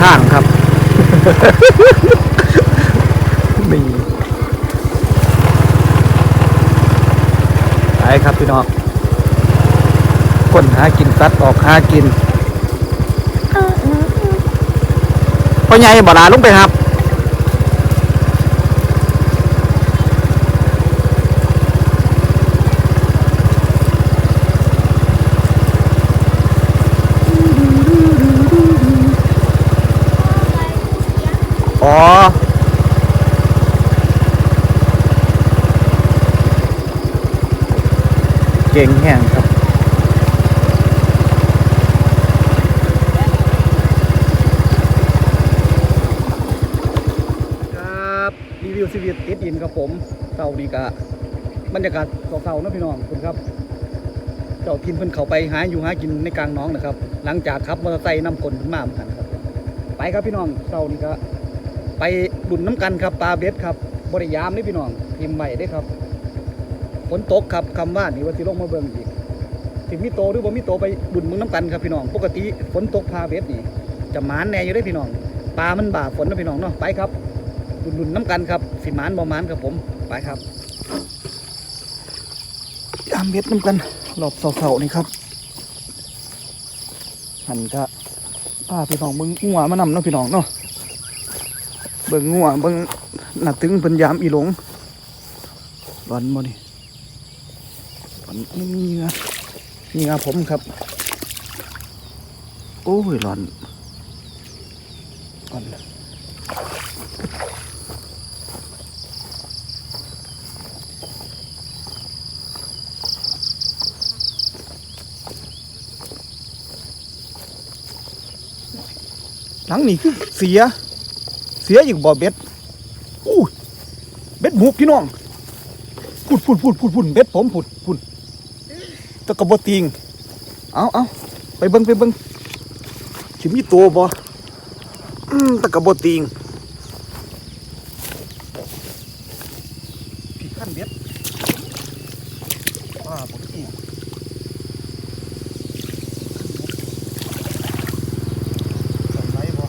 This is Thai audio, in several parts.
ทางครับ นี่ไปครับพี่น้องคนหากินสัตว์ออกหากินพ่อใหญ่บ่ลาลุงไปครับ เก่งแห้งครับ ครับรีวิวชีวิตติดอินครับผมเต่านี่กะบรรยากาศเก่าๆนะพี่น้องคุณครับ เจ้าทินเพิ่นเขาไปหาอยู่หากินในกลางน้องนะครับ หลังจากขับมอเตอร์ไซค์นำคนขึ้นมาเหมือนกันครับ ไปครับพี่น้องเต่านี่ก็ ไปดุนน้ำกันครับปลาเบ็ดครับบริยามนี่พี่น้องทีมใหม่ได้ครับฝนตกครับคำว่านี่ว่าสิลงมาเบิ่งอีกสิมีโตหรือบ่มีโตไปดุนมึงน้ำกันครับพี่น้อง ปกติฝนตกพาเบ็ดนี่จะหมานแน่อยู่ได้พี่น้องปลามันบ่าฝนนะพี่น้องเนาะไปครับดุนดุนน้ำกันครับสิหมานบ่หมานครับผมไปครับยามเบ็ดน้ำกันรอบเสาๆนี่ครับหันก็พาพี่น้องเบิ่งงัวมานำเนาะพี่น้องเนาะ เบิ่งงัวเบิ่งหน้าตึงเพิ่นยามอีหลงร้อนบ่นี่ร้อนนี่มีเงือมีเงาผมครับ โอ้ยร้อนร้อนหลังนี่คือเสีย สียอีกบ่อเบ็ดอู้เบ็ดหมูพี่น้องพูดพูดพูดพูดพูดเบ็ดผมพูดพูดตะกะบติงเอาเอาไปเบิ้งไปเบิ้งชิมีตัวบ่อตะกะบติงพี่ขั้นเบ็ดว่าบ่ติง สนไรบ่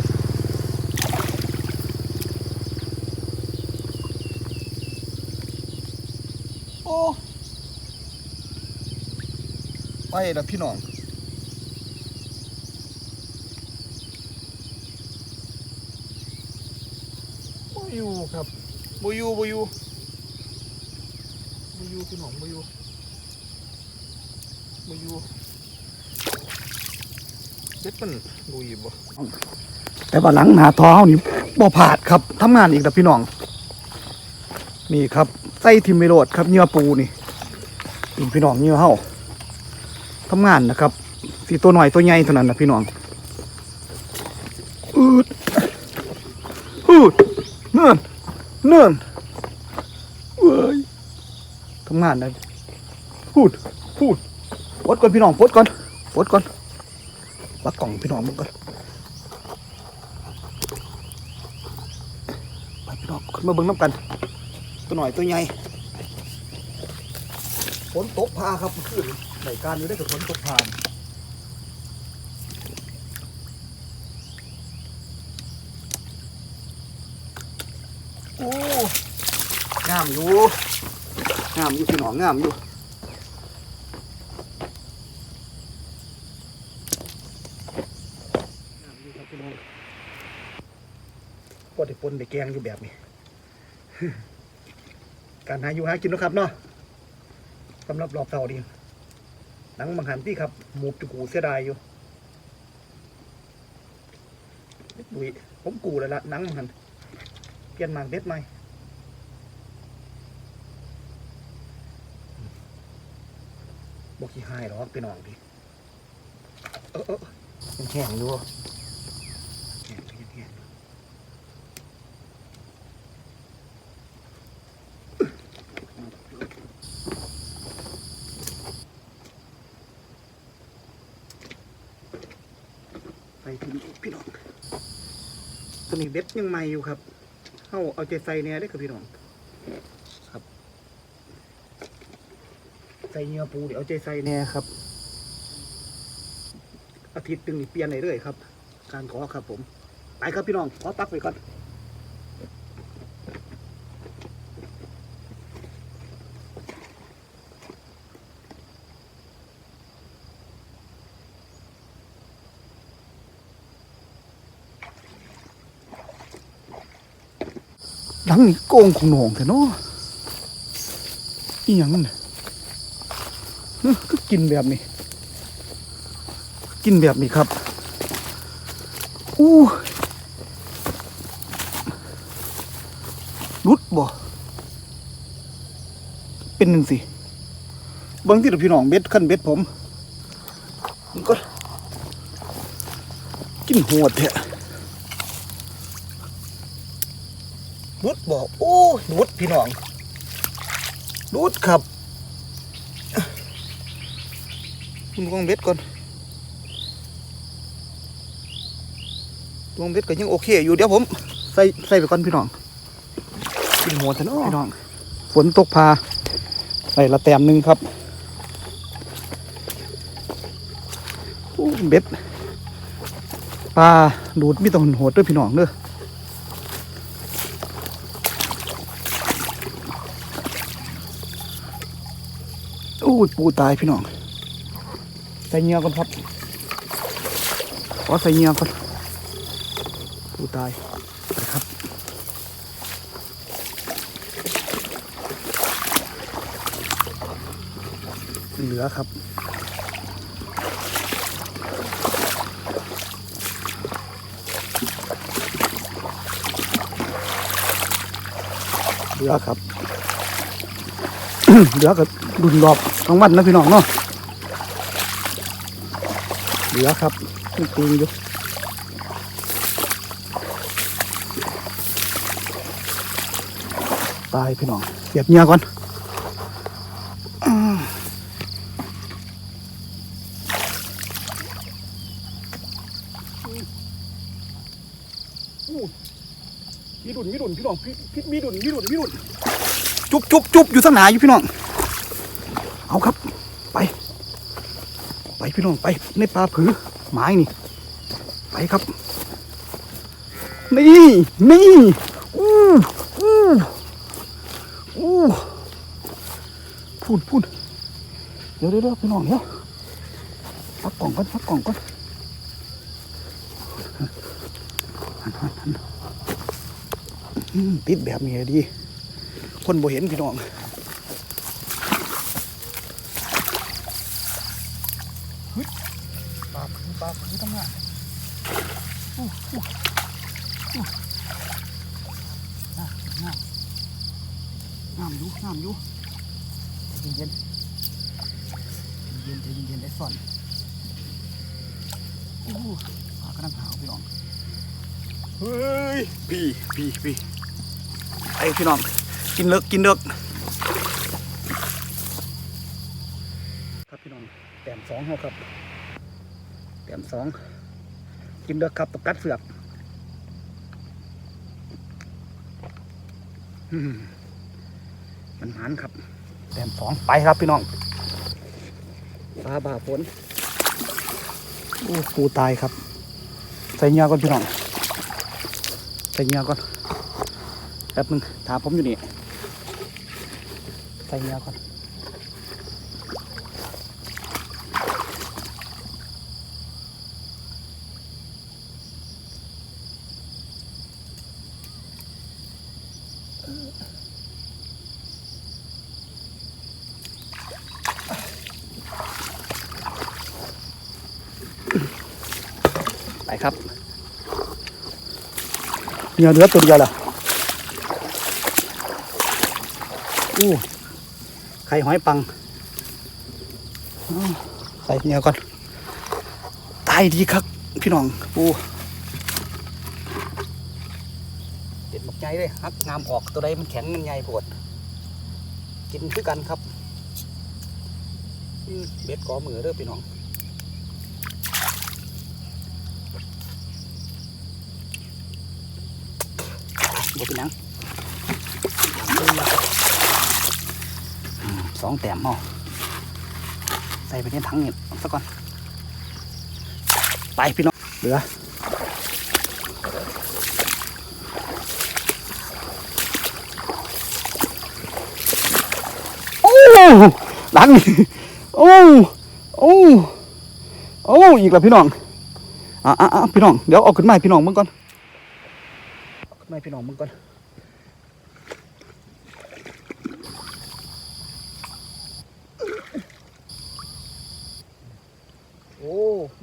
โอ้ ไปแล้วพี่น้องบ่อยู่ครับบ่อยู่บ่อยู่บ่อยู่พี่น้องบ่อยู่บ่อยู่เด็ดมันดูอีบ่แต่ว่าหลังหนาท้อเฮานี่บ่ผาดครับทำงานอีกแล้วพี่น้อง นี่ครับไส้ทิมเมโรดครับเหยื่อปูนี่นี่พี่น้องเหยื่อเฮา ทำงานนะครับสีตัวหน่อยตัวใหญ่เท่านั้นนะพี่น้องอืดอืดเนื่อนเนื่อนเว้ยทำงานนะพูดพูดปดก่อนพี่น้องปดก่อนปดก่อนปักกล่องพี่น้องมึงก่อนไปพี่น้องขึ้นมาเบิ่งน้ำกัน ตัวหน่อยตัวใหญ่ฝนตกพาครับขึ้น ในการอยู่ได้กับฝนตกพานโอ้งามอยู่งามอยู่พี่น้องงามอยู่งามอยู่ครับพี่น้องปวดได้ปนได้แกงอยู่แบบนี้ การหาอยู่หากินนะครับเนาะสำหรับรอบเสาร์ดี นังบางหันที่ครับหมูจุกูเสียดายอยู่ดุยผมกูเลยละนังบางหันเปลี่ยนมางเบ็ดไหมบอกขี้หายหรอกไปนอนดิเออเออยังแข็งอยู่แข็งแข็งแข็ง ไปถึงอีกพี่น้อง ตัวนี้เบ็ดยังใหม่อยู่ครับเอาเอาใจใส่เนี่ยได้อครับพี่น้องครับใส่เนื้อปูเดี๋ยวเอาใจใส่แน่ครับ อาทิตย์หนึ่งนี่เปลี่ยนเรื่อยๆครับ การขอครับผมไปครับพี่น้องขอปักไปก่อน หลังนี้โกงของหนองเถอะเนาะอีหยังนั่นเอ้อก็กินแบบนี้ กินแบบนี้ครับอู้รุดบ่เป็นหนึ่งสิบิ้งที่เดี๋ยวพี่น้องเบ็ดขั้นเบ็ดผมมันก็กินโหดแท้ รุดบ่โอ้ยรุดพี่น้องรุดครับคุณกองเบ็ดก่อนดวงเบ็ดก็ยังโอเคอยู่เดี๋ยวผมใส่ใส่ไปก่อนพี่น้องกินหัวเถอะเนาะพี่น้องฝนตกพาใส่ละแต้มหนึ่งครับโอ้เบ็ดปลาดูดมีแตหนโหดด้วยพี่น้องเด้อ ยปูตายพี่น้อง ใส่เงือก่อนครับขอใส่เงือก่อนผู้ตายนะครับเหลือครับเหลือครับเหลือกับดุนรอบ ทั้งวันนะพี่น้องเนาะเหลือครับยังตีนอยู่ตายพี่น้องเสียบเงียก่อนอ่าอู้มีดุนมีดุนพี่น้องพี่พี่มีดุนมีดุนมีดุนจุบจุบจุบอยู่ตั้งหนาอยู่พี่น้อง เอาครับ ไป ไปพี่น้องไปในปลาผือไม้นี่ ไปครับ นี่นี่อู้อู้อู้พูดพูดเดี๋ยวเดี๋ยวพี่น้องเดี๋ยวพักกล่องก่อนพักกล่องก่อนหันติดแบบนี้ดี คนบ่เห็นพี่น้องเฮ้ย ปลาผือปลาผือตั้งหน้าอู้อู้อู้น่าน่าน้ำอยู่น้ำอยู่ใจเย็นๆใจเย็นเย็นได้ส่อนโอ้ปลากระดังหาวพี่น้องเฮ้ยพี่พี่พี่ไอ้พี่น้องกินเลิกกินเลิก สองเขาครับแต้มสองกินเลิกครับตกกัดเสือกมันหันครับแต้มสองไปครับพี่น้องฟ้าบ่าฝนโอ้ปูตายครับ ใส่เงือก่อนพี่น้องใส่เงือก่อนแป๊บนึงถามผมอยู่นี่ใส่เงือก่อน เหงือเหลือตัวเดียวเหรออู้ไข่หอยปังอ้าใส่เหงือก่อน ตายดีครับพี่น้องปูเด็ดหมกใหญ่เลยฮักงามออกตัวใดมันแข็งมันใหญ่ปวดกินคือกันครับเบ็ดกอมือเด้อพี่น้อง บ่เนังสองแต้มหม้อใส่ไปในถังนี่สักก่อน ไปพี่น้อง เหลือดังโอ้ โอ้ โอ้ อีกแล้วพี่น้อง อะอะพี่น้อง เดี๋ยวเอาขึ้นใหม่พี่น้องเมื่อก่อน เอาขึ้นมาให้พี่น้องมึงก่อนโอ้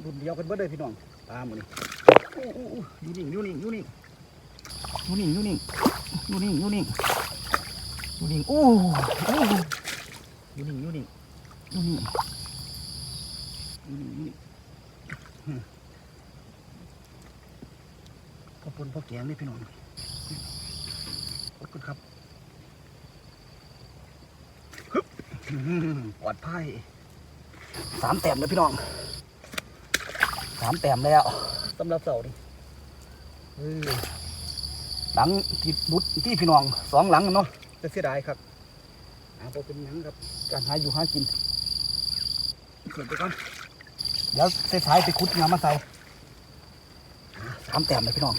รุ่นเดียวกันเบิดเลยพี่น้องตามมานี่อยู่นิ่งอยู่นิ่งอยู่นิ่งอยู่นิ่งอยู่นิ่งอยู่นิ่งอยู่นิ่งอยู่นิ่งโอ้อยู่นิ่งอยู่นิ่งอยู่นิ่งอยู่นิ่งอยู่นิ่งพอปนพอแกงนี่พี่น้อง ขอบคุณครับฮึบอื้อหือปลอดภัยสามแต้มเลยพี่น้องสามแต้มแล้วสำหรับเสานี่เออหลังที่บุดที่พี่น้องสองหลังเนาะจะเสียดายครับอาพอเป็นหยังครับ การหาอยู่หากินเกิดไปก่อนเดี๋ยวสายๆไปขุดงามมาใส่อ่าสามแต้มเลยพี่น้อง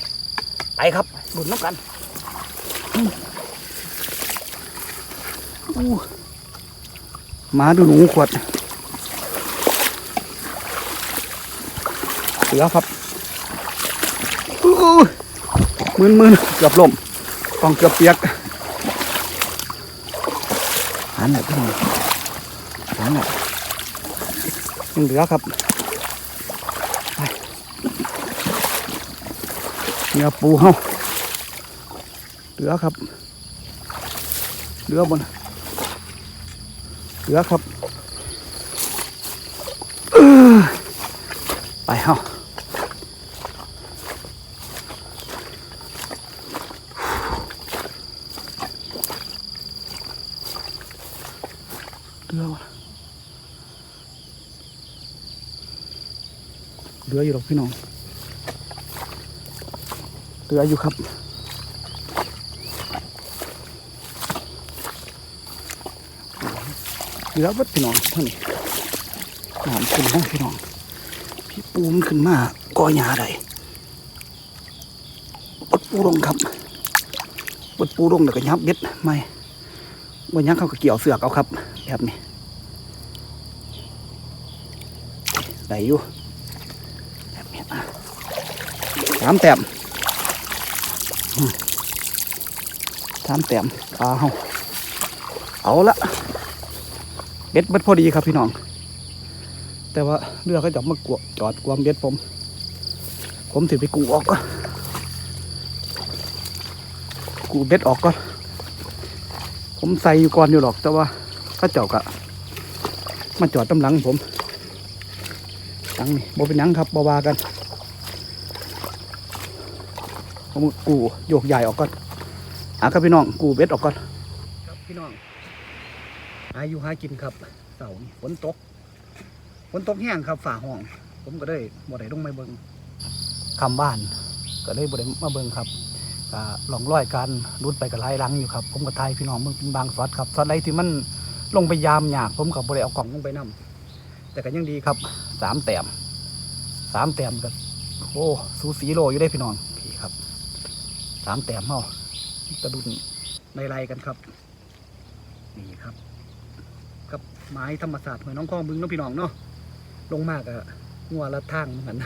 ไปครับหลุนน้ำกันอื มาดูหนูขวด เสือครับมืนมืนเกือบล่มกองเกือบเปียกหันหน่อยพี่น้องหันหน่อยยังเหลือครับเนื้อปูเฮา เหลือครับ เหลือบนเหลือครับไปเฮาเรือวะเรืออยู่หรอกพี่น้องเรืออยู่ครับ รือวัดพี่น้องเท่านี้น้ำขึ้นห้องพี่น้อง พี่ปูมันขึ้นมาก่อหญ้าใดปดปูลงครับปดปูลงเดี๋ยวก็ยับเบ็ดไม่วันยังเขาก็เกี่ยวเสือกเอาครับแบบนี้ได้อยู่แบบนี้สามแต้มอืมสามแต้มปลาเฮาเอาละ เบ็ดเบ็ดพอดีครับพี่น้อง แต่ว่าเรือก็จะมากวจอดกวมเบ็ดผม ผมถือไปกูออกก็กูเบ็ดออกก็ผมใส่อยู่ก่อนอยู่หรอก แต่ว่าพระเจ้ากะมาจอดตำหลังผมหลังนี่บ่เป็นหยังครับบ่วากัน ผมกูโยกใหญ่ออกก่อนอาครับพี่น้องกูเบ็ดออกก่อนครับพี่น้อง อายุหากินครับเสาร์นี่ฝนตกฝนตกแห้งครับฝ่าห้อง ผมก็ได้บ่ได้ลงมาเบิงคำบ้าน ก็ได้บ่ได้มาเบิงครับก็ลองร้อยการรุดไปกับไล่ลังอยู่ครับ ผมกับไทยพี่น้องมึงเป็นบางซอดครับซอดไรที่มันลงไปยามยากผมกับบริเอากล่องลงไปนํแต่ก็ยังดีครับสามแต้มสามแต้มก็โอ้สูสีโลอยู่ได้พี่น้องพี่ครับสามแต้มเฮากระดุนในไรกันครับ นี่ครับ ไม้ธรรมศาสตร์หอยน้องคลองบึงเน้องพี่น้องเนาะลงมากอะงัวละทางเหมือนกัน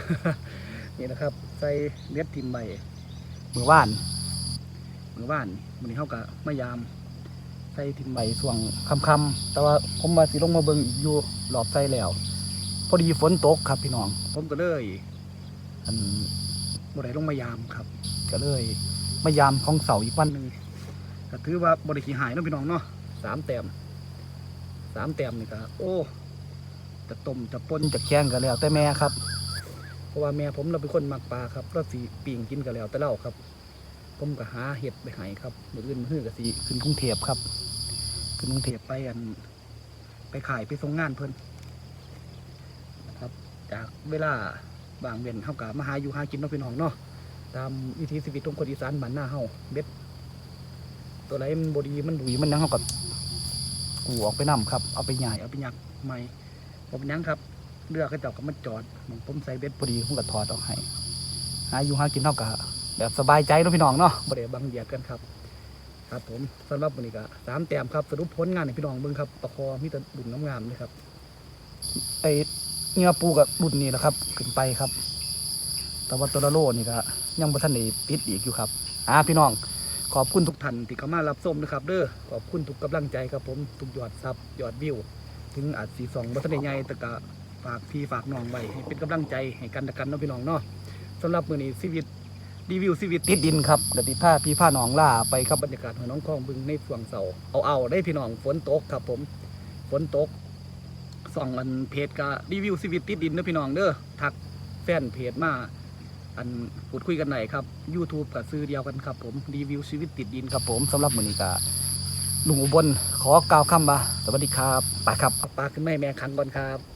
นี่นะครับ ใส่เล็ดทิมใบมือว่านมือว่านมันนี้เขากะมายาม ใส่ทิมใบส่วงคำๆแต่ว่าผมมาสิลงมาเบิ่งอีกอยู่หลอบใส่แล้ว พอดีฝนตกครับพี่น้อง ผมก็เลยอันบ่ได้ลงมายามครับ ก็เลยมายามของเสาอีกวันหนึ่งก็ถือว่าบริขีหายเนาะพี่น้องเนาะสามแต้ม สามแต้มนี่ก็โอ้จะต้มจะปนจะแกงกันแล้ว แต่แม่ครับ เพราะว่าแม่ผมเราเป็นคนมักปลาครับเราสีปิ่งกินกันแล้วแต่เล่าครับ ผมก็หาเห็ดไปให้ครับมืออื่นมือกับสีขึ้นกรุงเทพครับ ขึ้นกรุงเทพไปอัน ไปขายไปส่งงานเพิ่นครับ จากเวลาบางเว้นเฮากับมาหาอยู่หากินเนาะพี่น้องเนาะตามวิถีชีวิตของคนอีสานบ้านหน้าเฮาเบ็ดตัวไรมันบดีมันดุยมันหยังเฮากับ กูออกไปนํครับ เอาไปใหญ่เอาไปยักใหม่ผมนหยังครับเรือก็เจ้าก็มาจอดหมองผมใส่เบ็ดพอดีผมก็ถอดออกให้หาอยู่หากินเท่ากับแบบสบายใจเนาะพี่น้องเนาะบ่ได้บังเดียดกันครับ ครับ ผมสำหรับวันนี้ก็สามแต้มครับสรุปผลงานให้พี่น้องเบิ่งครับปลาคอมีแต่ดุนงามเลยครับไอเนื้อปูกับดุนนี่แหละครับ ขึ้นไปครับ แต่ว่าตัวละโลนี่ก็ยังบ่ทันได้ปิดอีกอยู่ครับอ่าพี่น้อง ขอบคุณทุกท่านที่เข้ามารับชมนะครับเด้อขอบคุณทุกกำลังใจครับผมทุกยอดซับยอดวิว ถึงอาจสีสองบ่ทันได้ใหญ่แต่ก็ฝากพี่ฝากน้องไว้ให้เป็นกำลังใจให้กันและกันเนาะพี่น้องเนาะสำหรับมือนี้ชีวิตรีวิวชีวิตติดดินครับกติผ้าพี่ผ้าน้องล่าไปครับบรรยากาศของน้องคลองบึงในช่วงเสาเอาเอาได้พี่น้องฝนตกครับผมฝนตกส่องอันเพจก็รีวิวชีวิตติดดินเด้อพี่น้องเด้อทักแฟนเพจมา อันพูดคุยกันหน่อยครับ YouTube กับซื้อเดียวกันครับผมรีวิวชีวิตติดดินครับผมสำหรับมือนี้กาลุงอุบลขอกล่าวคำบ่าสวัสดีครับปาครับปลาขึ้นไม่แม่คันก่อนครับ